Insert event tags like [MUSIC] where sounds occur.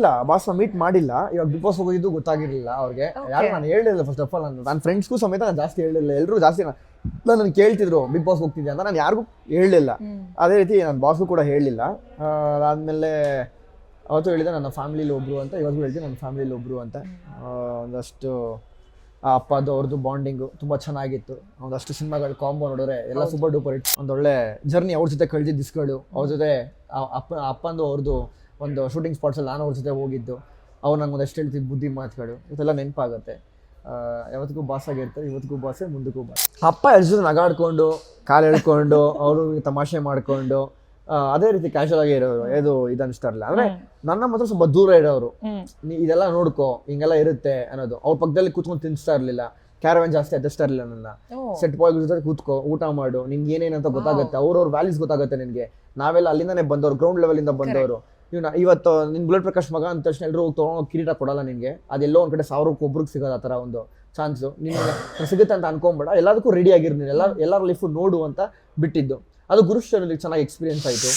ಇಲ್ಲ ಬಾಸ್ನ ಮೀಟ್ ಮಾಡಿಲ್ಲ. ಇವಾಗ ಬಿಗ್ ಬಾಸ್ ಹೋಗಿದ್ದು ಗೊತ್ತಾಗಿರ್ಲಿಲ್ಲ ಅವ್ರಿಗೆ. ಯಾರು ನಾನು ಹೇಳಿಲ್ಲ ಫಸ್ಟ್ ಆಫ್ ಆಲ್ ನಾನು ನನ್ನ ಫ್ರೆಂಡ್ಸ್ಗೂ ಸಮೇತ ನಾನು ಜಾಸ್ತಿ ಹೇಳಿಲ್ಲ ಎಲ್ಲರೂ ಜಾಸ್ತಿ ನಾನು ಕೇಳ್ತಿದ್ರು ಬಿಗ್ ಬಾಸ್ ಹೋಗ್ತಿದ್ದೆ ಅಂತ. ನಾನು ಯಾರಿಗೂ ಹೇಳಲಿಲ್ಲ. ಅದೇ ರೀತಿ ನನ್ನ ಬಾಸ್ಗೂ ಕೂಡ ಹೇಳಲಿಲ್ಲ. ಅದಾದಮೇಲೆ ಅವತ್ತು ಹೇಳಿದೆ ನನ್ನ ಫ್ಯಾಮಿಲಿಲಿ ಒಬ್ರು ಅಂತ. ಇವತ್ತು ಹೇಳ್ತೀನಿ ನನ್ನ ಫ್ಯಾಮಿಲಿಲಿ ಒಬ್ರು ಅಂತ. ಒಂದಷ್ಟು ಆ ಅಪ್ಪದು ಅವ್ರದ್ದು ಬಾಂಡಿಂಗು ತುಂಬ ಚೆನ್ನಾಗಿತ್ತು. ಒಂದಷ್ಟು ಸಿನಿಮಾಗಳು ಕಾಂಬೋ ನೋಡಿದ್ರೆ ಎಲ್ಲ ಸೂಪರ್ ಡೂಪರ್ ಹಿಟ್ ಒಂದೊಳ್ಳೆ ಜರ್ನಿ ಅವ್ರ ಜೊತೆ ಕಳೆದಿದ್ದ ದಿಸ್ಗಳು ಅವ್ರ ಜೊತೆ ಅಪ್ಪ ಅಪ್ಪಂದು ಅವ್ರದ್ದು ಒಂದು ಶೂಟಿಂಗ್ ಸ್ಪಾಟ್ಸಲ್ಲಿ ನಾನು ಅವ್ರ ಜೊತೆ ಹೋಗಿದ್ದು ಅವ್ರು ನಂಗೆ ಒಂದಷ್ಟು ಹೇಳ್ತಿದ್ದು ಬುದ್ಧಿ ಮಾತುಗಳು ಇದೆಲ್ಲ ನೆನಪಾಗುತ್ತೆ. ಯಾವತ್ತಿಗೂ ಬಾಸ್ ಆಗಿರ್ತಾರೆ ಇವತ್ತಿಗೂ ಬಾಸೆ ಮುಂದಕ್ಕೂ ಬಾಸ್ ಅಪ್ಪ ಎಷ್ಟ್ ಜೊತೆ ನಗಾಡ್ಕೊಂಡು ಕಾಲು ಎಳ್ಕೊಂಡು [LAUGHS] ಅವರು ತಮಾಷೆ ಮಾಡ್ಕೊಂಡು ಅದೇ ರೀತಿ ಕ್ಯಾಶುವಲ್ ಆಗಿ ಇರೋರು ಇದು ಇದು ಅಂದ್ರೆ ನನ್ನ ಮಾತ್ರ ಸ್ವಲ್ಪ ದೂರ ಇರೋರು. ನೀ ಇದೆಲ್ಲ ನೋಡ್ಕೋ ಹಿಂಗೆಲ್ಲ ಇರುತ್ತೆ ಅನ್ನೋದು. ಅವ್ರ ಪಕ್ಕದಲ್ಲಿ ಕೂತ್ಕೊಂಡು ತಿನ್ಸ್ತಾ ಇರ್ಲಿಲ್ಲ. ಕ್ಯಾರವನ್ ಜಾಸ್ತಿ ಅದಷ್ಟ ಇರಲಿಲ್ಲ ನನ್ನ ಸೆಟ್ ಬಾಯ್ ಜೊತೆ ಕೂತ್ಕೋ ಊಟ ಮಾಡು ನಿನ್ಗೆ ಏನೇನಂತ ಗೊತ್ತಾಗುತ್ತೆ ಅವ್ರವ್ರ ವ್ಯಾಲ್ಯೂಸ್ ಗೊತ್ತಾಗುತ್ತೆ ನಿನಗೆ. ನಾವೆಲ್ಲ ಅಲ್ಲಿಂದನೇ ಬಂದವರು ಗ್ರೌಂಡ್ ಲೆವೆಲಿಂದ ಇಂದ ಬಂದವರು. ಇವ್ನ ಇವತ್ತು ನಿನ್ ಬುಲೆಟ್ ಪ್ರಕಾಶ್ ಮಗ ಅಂತ ತಕ್ಷಣ ಎಲ್ಲರೂ ತೊಗೊಂಡು ಕಿರೀಟ ಕೊಡಲ್ಲ ನಿನಗೆ. ಅದೆಲ್ಲೋ ಒಂದ್ ಕಡೆ ಸಾವಿರಕ್ಕೆ ಒಬ್ರಿಗೆ ಸಿಗೋದು ಆ ಥರ ಒಂದು ಚಾನ್ಸು ನಿಮಗೆ ಸಿಗುತ್ತೆ ಅಂತ ಅನ್ಕೊಂಬೇಡ. ಎಲ್ಲದಕ್ಕೂ ರೆಡಿ ಆಗಿರ್ ನೀನು. ಎಲ್ಲ ಎಲ್ಲರ ಲೈಫು ನೋಡು ಅಂತ ಬಿಟ್ಟಿದ್ದು. ಅದು ಗುರುಶ್ವರಲ್ಲಿ ಚೆನ್ನಾಗಿ ಎಕ್ಸ್ಪೀರಿಯನ್ಸ್ ಆಯಿತು.